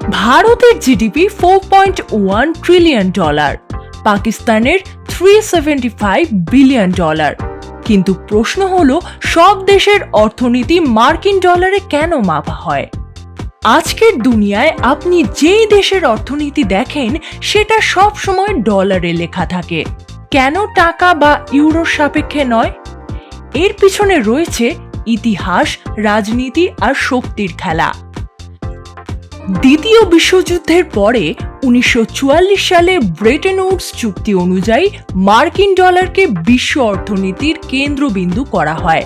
ভারতের GDP four point one trillion dollar পাকিস্তানের three seventy five billion dollar কিন্তু প্রশ্ন হলো, সব দেশের অর্থনীতি মার্কিন ডলারে কেন মাপা হয়? আজকের দুনিয়ায় আপনি যেই দেশের অর্থনীতি দেখেন, সেটা সব সময় ডলারে লেখা থাকে। কেন টাকা বা ইউরোর সাপেক্ষে নয়? এর পিছনে রয়েছে ইতিহাস, রাজনীতি আর শক্তির খেলা। দ্বিতীয় বিশ্বযুদ্ধের পরে উনিশশো চুয়াল্লিশ সালে ব্রেটেন উডস চুক্তি অনুযায়ী মার্কিন ডলারকে বিশ্ব অর্থনীতির কেন্দ্রবিন্দু করা হয়।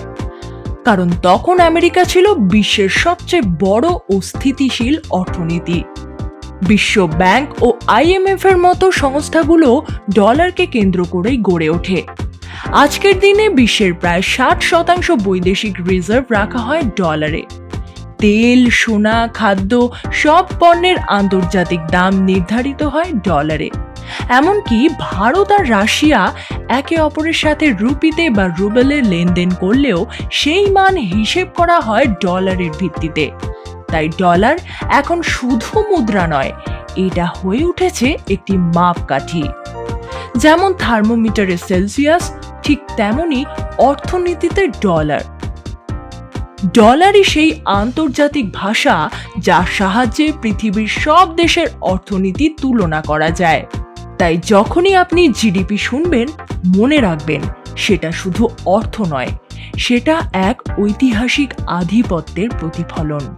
কারণ তখন আমেরিকা ছিল বিশ্বের সবচেয়ে বড় ও স্থিতিশীল অর্থনীতি। বিশ্ব ব্যাংক ও আইএমএফ এর মতো সংস্থাগুলো ডলারকে কেন্দ্র করেই গড়ে ওঠে। আজকের দিনে বিশ্বের প্রায় ষাট শতাংশ বৈদেশিক রিজার্ভ রাখা হয় ডলারে। তেল, সোনা, খাদ্য সব পণ্যের আন্তর্জাতিক দাম নির্ধারিত হয় ডলারে। এমনকি ভারত আর রাশিয়া একে অপরের সাথে রুপিতে বা রুবেলে লেনদেন করলেও সেই মান হিসেব করা হয় ডলারের ভিত্তিতে। তাই ডলার এখন শুধু মুদ্রা নয়, এটা হয়ে উঠেছে একটি মাপকাঠি। যেমন থার্মোমিটারে সেলসিয়াস, ঠিক তেমনি অর্থনীতিতে ডলার। ডলারই সেই আন্তর্জাতিক ভাষা যার সাহায্যে পৃথিবীর সব দেশের অর্থনীতি তুলনা করা যায়। তাই যখনই আপনি জিডিপি শুনবেন, মনে রাখবেন সেটা শুধু অর্থ নয়, সেটা এক ঐতিহাসিক আধিপত্যের প্রতিফলন।